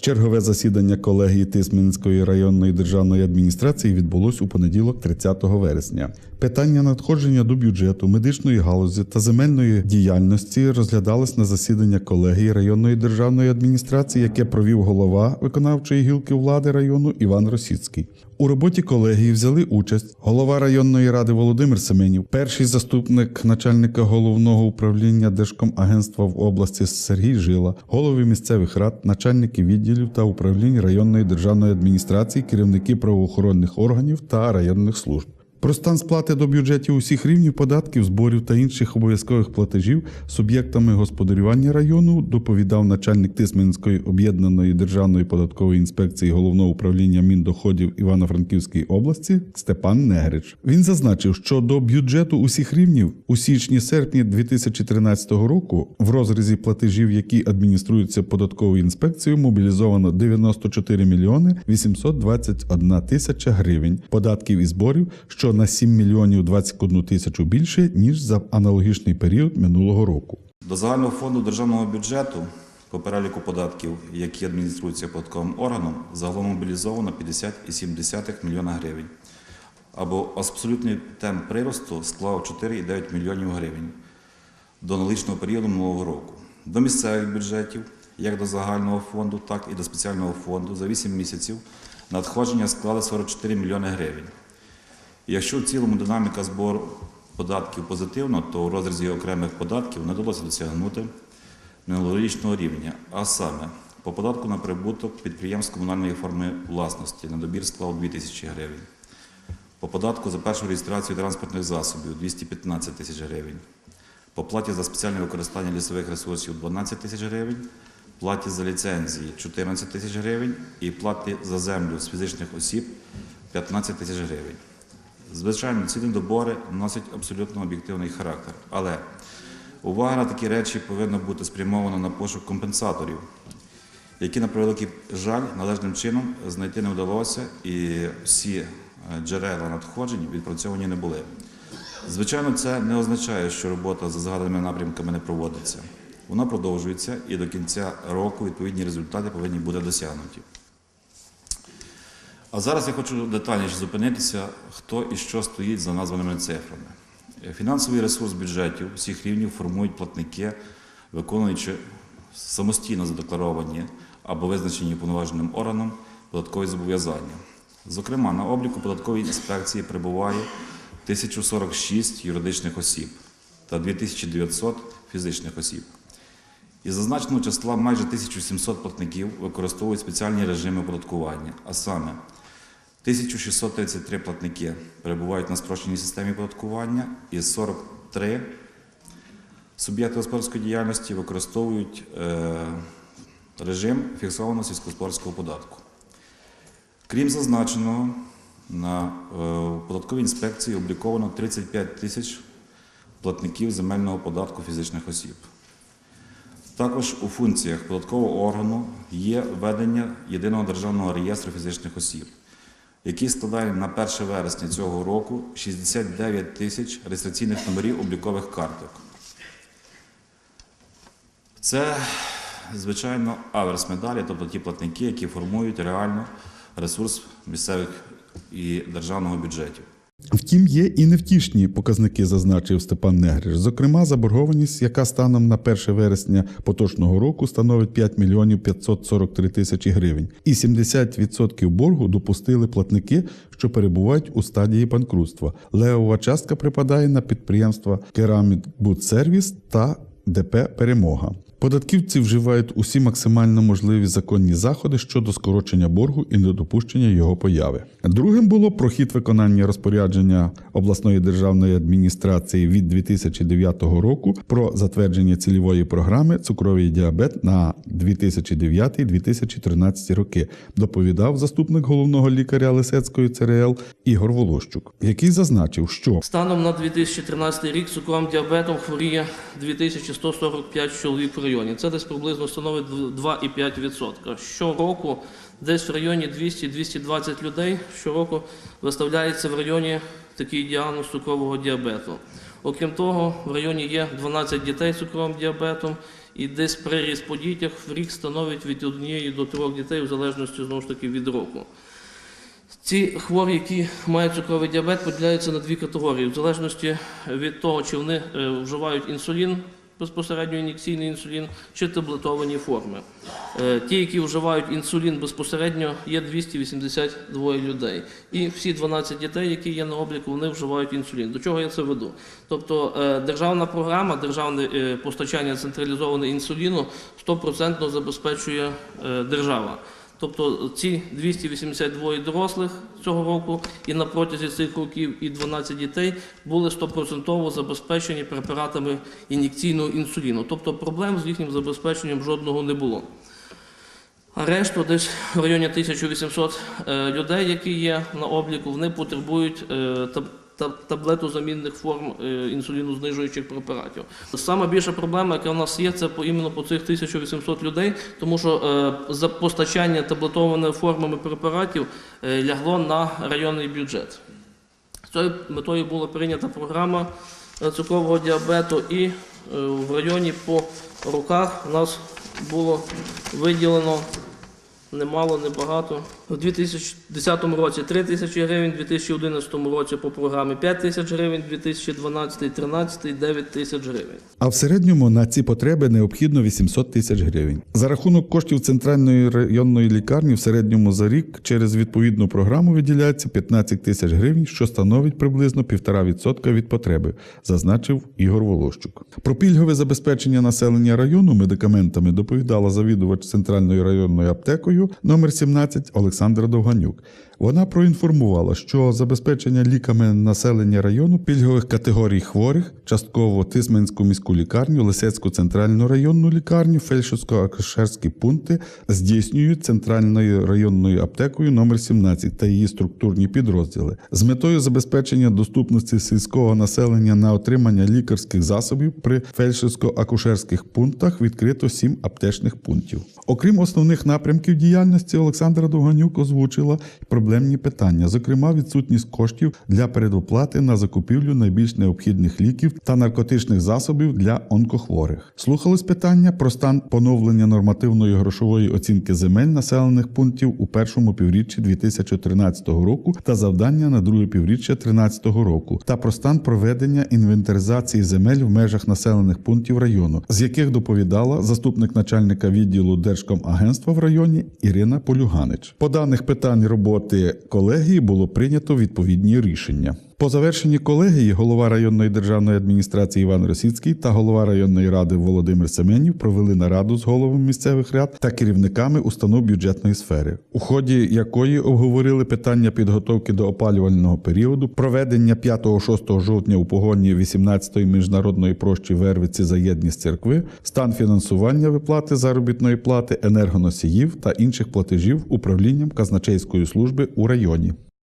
Чергове засідання колегії Тисменської районної державної адміністрації відбулось у понеділок, 30 вересня. Питання надходження до бюджету, медичної галузі та земельної діяльності розглядались на засідання колегії районної державної адміністрації, яке провів голова виконавчої гілки влади району Іван Росіцький. У роботі колегії взяли участь голова районної ради Володимир Семенів, перший заступник начальника головного управління Держкомагентства в області Сергій Жила, голови місцевих рад, начальники відділів та управлінь районної державної адміністрації, керівники правоохоронних органів та районних служб. Про стан сплати до бюджетів усіх рівнів податків, зборів та інших обов'язкових платежів суб'єктами господарювання району доповідав начальник Тисменської об'єднаної державної податкової інспекції головного управління міндоходів Івано-Франківської області Степан Негрич. Він зазначив, що до бюджету усіх рівнів у січні-серпні 2013 року в розрізі платежів, які адмініструються податковою інспекцією, мобілізовано 94 мільйони 821 тисяча гривень податків і зборів, що на 7 мільйонів 21 тисячу більше ніж за аналогічний період минулого року. До загального фонду державного бюджету по переліку податків, які адмініструються податковим органом, загалом мобілізовано 50,7 мільйона гривень. Або абсолютний темп приросту склав 4,9 мільйонів гривень до аналогічного періоду минулого року. До місцевих бюджетів, як до загального фонду, так і до спеціального фонду за 8 місяців надходження склали 44 мільйони гривень. Якщо в цілому динаміка збору податків позитивна, то у розрізі окремих податків не вдалося досягнути минулорічного рівня, а саме по податку на прибуток підприємств комунальної форми власності на добір склав 2 тисячі гривень. По податку за першу реєстрацію транспортних засобів 215 тисяч гривень. По платі за спеціальне використання лісових ресурсів 12 тисяч гривень, платі за ліцензії 14 тисяч гривень і платі за землю з фізичних осіб 15 тисяч гривень. Звичайно, ці недобори носять абсолютно об'єктивний характер, але увага на такі речі повинна бути спрямована на пошук компенсаторів, які, на превеликий жаль, належним чином знайти не вдалося, і всі е, джерела надходжень відпрацьовані не були. Звичайно, це не означає, що робота за згаданими напрямками не проводиться. Вона продовжується і до кінця року відповідні результати повинні бути досягнуті. А зараз я хочу детальніше зупинитися, хто і що стоїть за названими цифрами. Фінансовий ресурс бюджетів всіх рівнів формують платники, виконуючи самостійно задекларовані або визначені повноваженим органом податкові зобов'язання. Зокрема, на обліку податкової інспекції перебуває 1046 юридичних осіб та 2900 фізичних осіб. Із зазначеного числа майже 1700 платників використовують спеціальні режими оподаткування, а саме 1633 платники перебувають на спрощеній системі оподаткування і 43 суб'єкти господарської діяльності використовують е, режим фіксованого сільськогосподарського податку. Крім зазначеного, на е, податковій інспекції обліковано 35 тисяч платників земельного податку фізичних осіб. Також у функціях податкового органу є ведення єдиного державного реєстру фізичних осіб, який складає на 1 вересня цього року 69 тисяч реєстраційних номерів облікових карток. Це, звичайно, аверс медалі, тобто ті платники, які формують реально ресурс місцевих і державного бюджетів. Втім, є і невтішні показники, зазначив Степан Негриш. Зокрема, заборгованість, яка станом на 1 вересня поточного року становить 5 мільйонів 543 тисячі гривень, і 70% боргу допустили платники, що перебувають у стадії банкрутства. Левова частка припадає на підприємства Керамід Будсервіс та ДП Перемога. Податківці вживають усі максимально можливі законні заходи щодо скорочення боргу і недопущення його появи. Другим було прохід виконання розпорядження обласної державної адміністрації від 2009 року про затвердження цільової програми цукровий діабет на 2009-2013 роки. Доповідав заступник головного лікаря Лисецької ЦРЛ Ігор Волощук, який зазначив, що Станом на 2013 рік цукровим діабетом хворіє 2145 чоловік в районі. Це десь приблизно становить 2,5%. Щороку десь в районі 200-220 людей щороку виставляється в районі такий діагноз цукрового діабету. Окрім того, в районі є 12 дітей з цукровим діабетом і десь приріст по дітях в рік становить від однієї до трьох дітей, в залежності знову ж таки від року. Ці хворі, які мають цукровий діабет, поділяються на дві категорії, в залежності від того, чи вони е, вживають інсулін, безпосередньо ін'єкційний інсулін, чи таблетовані форми. Е, Ті, які вживають інсулін безпосередньо, є 282 людей. І всі 12 дітей, які є на обліку, вони вживають інсулін. До чого я це веду? Тобто е, державна програма, державне е, постачання централізованого інсуліну 100% забезпечує держава. Тобто ці 282 дорослих цього року і на протязі цих років і 12 дітей були 100% забезпечені препаратами ін'єкційного інсуліну. Тобто проблем з їхнім забезпеченням жодного не було. А решту десь в районі 1800 е, людей, які є на обліку, вони потребують е, таблетозамінних форм е, інсулінознижуючих препаратів. Саме більша проблема, яка в нас є, це іменно по цих 1800 людей, тому що е, за постачання таблетованими формами препаратів е, лягло на районний бюджет. Цією метою була прийнята програма цукрового діабету, і в районі по руках у нас було виділено немало, небагато. У 2010 році 3 тисячі гривень, у 2011 році по програмі 5 тисяч гривень, 2012 13 9 тисяч гривень. А в середньому на ці потреби необхідно 800 тисяч гривень. За рахунок коштів центральної районної лікарні в середньому за рік через відповідну програму виділяється 15 тисяч гривень, що становить приблизно 1,5% від потреби, зазначив Ігор Волощук. Про пільгове забезпечення населення району медикаментами доповідала завідувач центральною районною аптекою номер 17 Олександра Довганюк. Вона проінформувала, що забезпечення ліками населення району пільгових категорій хворих, частково Тисменську міську лікарню, Лисецьку центральну районну лікарню, фельдшерсько-акушерські пункти здійснюють центральною районною аптекою номер 17 та її структурні підрозділи з метою забезпечення доступності сільського населення на отримання лікарських засобів при фельдшерсько-акушерських пунктах відкрито сім аптечних пунктів. Окрім основних напрямків діяльності, Олександра Довганюк озвучила й проблемні питання, зокрема відсутність коштів для передоплати на закупівлю найбільш необхідних ліків та наркотичних засобів для онкохворих. Слухались питання про стан поновлення нормативної грошової оцінки земель населених пунктів у першому півріччі 2013 року та завдання на друге півріччя 2013 року, та про стан проведення інвентаризації земель в межах населених пунктів району, з яких доповідала заступник начальника відділу Держкомагентства в районі Ірина Полюганич. По даних питань роботи колегії було прийнято відповідні рішення. По завершенні колегії голова районної державної адміністрації Іван Росіцький та голова районної ради Володимир Семенів провели нараду з головами місцевих ряд та керівниками установ бюджетної сфери, у ході якої обговорили питання підготовки до опалювального періоду, проведення 5-6 жовтня у погоні 18-ї міжнародної прощі Вервиці за єдність церкви, стан фінансування виплати заробітної плати, енергоносіїв та інших платежів управлінням казначейської служби у районі.